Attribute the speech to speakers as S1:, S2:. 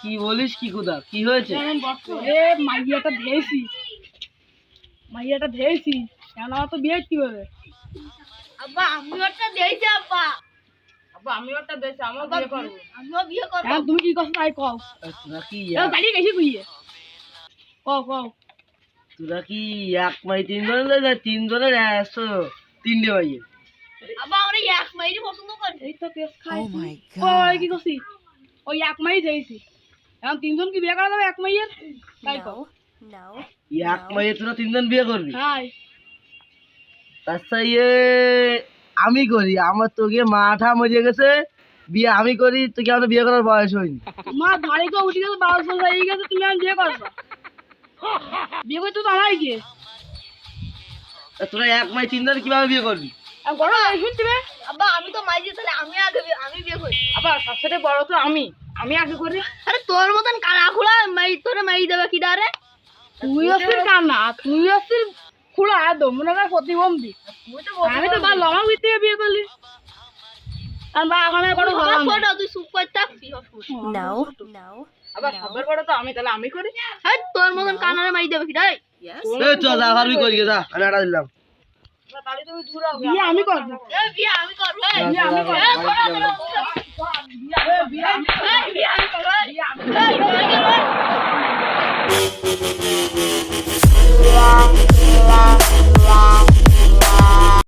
S1: কি বলিস কি কোথা কি হয়েছে?
S2: এ মাইয়াটা ধেয়েছি। মাইয়াটা ধেয়েছি। কেন তো বিয়ে
S3: আব্বা একটা দিয়েছি আব্বা।
S2: আব্বা আমি একটা দেশে আমার বিয়ে করব।
S3: আমিও বিয়ে করব।
S2: হ্যাঁ তুমি কি তাই কও?
S1: তোরা কি
S2: এ দাঁড়িয়ে গেছি কুইয়ে কও কও।
S1: তোরা কি এক মাই না তিনটে মাইয়ে
S3: আব্বা আমরা এক মাইরি পছন্দ করি।
S2: এই তো কেস খাই ওই কি করছি ওই এক মাই ধেয়েছি এখন তিনজন কি বিয়ে করা যাবে এক মাইয়ের তাই কও
S1: এক মাইয়ে তোরা তিনজন বিয়ে করবি?
S2: হ্যাঁ
S1: আচ্ছা ইয়ে আমি করি আমার তোকে মাথা মরে গেছে বিয়ে আমি করি তোকে আমার বিয়ে করার বয়স হয়নি।
S2: মা ধারে কেউ উঠে গেছে বারো বছর হয়ে গেছে তুমি আমি বিয়ে করছ? বিয়ে করতে তো আমারই গিয়ে।
S1: তোরা এক মাই তিনজন কীভাবে বিয়ে করবি?
S2: আর বড় শুনতে
S3: আব্বা আমি তো মাইরি তাহলে আমি আগে
S2: সাথে বড় তো আমি। আমি আগে করি
S3: আরে তোর মতন কানা খোলা মাই তোরে মাইরি দেবে কি ডারে
S2: তুই আসছিস কান্না তুই আসছিস খোলা মনে প্রতিবন্ধী। আমি তো ভালো আমার ভিতরে বিয়ে করলি। বা আমি তাহলে করি?
S3: তোর মতন কানারে মাইরি দেবে কি ডারে
S1: চল যা করি যা আমি আটা দিলাম।
S2: আমি করব।
S3: আমি করব। Hey,